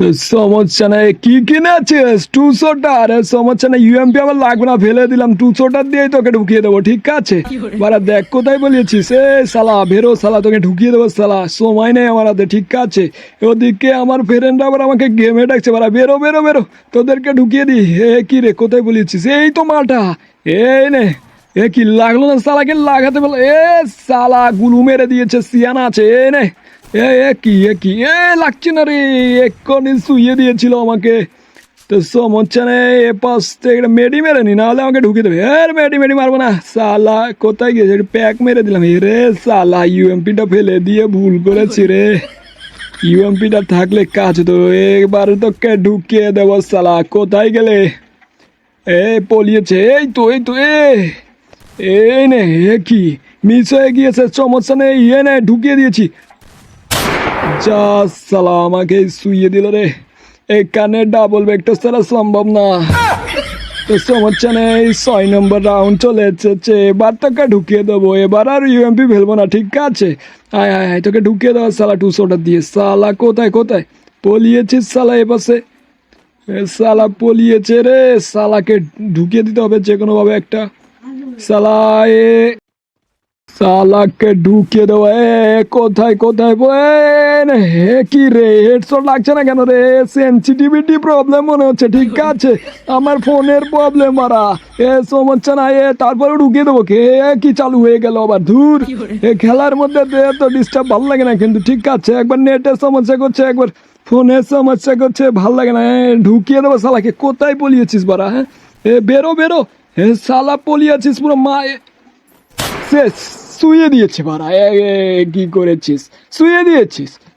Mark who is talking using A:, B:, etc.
A: তো সমস্যা নাই। কি কিনেছিস? টুশোটা আরে সমস্যা নাই। ইউএমপি আমার লাগবে না। ফেলে দিলাম। টুশোটা দিয়েই তোকে ঢুকিয়ে দেবো। ঠিক আছে? বারা দেখ কোথায় বলিয়েছিস এ সালা বেরো সালা তোকে ঢুকিয়ে দেবো সালা সময় নেই আমার হাতে। ঠিক আছে? ওদিকে আমার ফ্রেন্ডরা আবার আমাকে গেমে ডাকছে। বারা বেরো বেরো বেরো। তোদেরকে ঢুকিয়ে দি এ কি রে? কোথায় বলিয়েছিস এই তো মালটা। এই নে। এ কি লাগল না? সালাকে লাগাতে বলো এ সালা গুলু মেরে দিয়েছে। সিয়ানা আছে। এ নে। এ এ কি, এ লাগছে না রে এক্ষুনি শুয়ে দিয়েছিল আমাকে। তো সমস্যা নেই, এ পাশ থেকে মেডি মেরে নি, নাহলে আমাকে ঢুকিয়ে দেবে। এর মেডি মেডি মারবো না। সালা কোথায় গিয়েছে? একটু প্যাক মেরে দিলাম। রে সালা ইউএমপিটা ফেলে দিয়ে ভুল করেছি রে। ইউএমপিটা থাকলে কাজ তো এবার তোকে ঢুকিয়ে দেবো সালা কোথায় গেলে? এ, পলিয়েছে। এই তো এই তো, এ। এই নে, এ কি? মিস হয়ে গিয়েছে, সমস্যা নেই। ইয়ে নে, ঢুকিয়ে দিয়েছি। যা সালা আমাকে শুইয়ে দিল রে। এখানে ডাবল ব্যাগটা ছাড়া সম্ভব না। তো সমস্যা নেই, ছয় নম্বর রাউন্ড চলে এসেছে। এবার তোকে ঢুকিয়ে দেবো। এবার আর ইউএমপি ফেলব না, ঠিক আছে? আয় আয় আয়, তোকে ঢুকিয়ে দেবো সালা টুশোটা দিয়ে। সালা কোথায় কোথায়? পলিয়েছিস সালা এপাশে সালা পলিয়েছে রে। সালাকে ঢুকিয়ে দিতে হবে যে কোনো ভাবে একটা। সালা এ সালাকে ঢুকিয়ে দেবো। এ কোথায় কোথায় এ কি রে হেডশট লাগছে না কেন রে? সেন্সিটিভিটি প্রবলেম মনে হচ্ছে ঠিক আছে? আমার ফোনের প্রবলেম মারা। এ সমস্যা না এ তারপরে ঢুকিয়ে দেবো কে? কি চালু হয়ে গেল আবার ধুর। এ খেলার মধ্যে তো ডিস্টার্ব ভালো লাগে না কিন্তু ঠিক আছে? একবার নেটের সমস্যা করছে একবার ফোনের সমস্যা করছে ভালো লাগে না। এ, ঢুকিয়ে দেবো সালাকে কোথায় পলিয়েছিস বারা হ্যাঁ? এ বেরো বেরো। এ সালা পলিয়েছিস পুরো মা শুয়ে দিয়েছে বাড়া কি করেছিস? শুয়ে দিয়েছিস?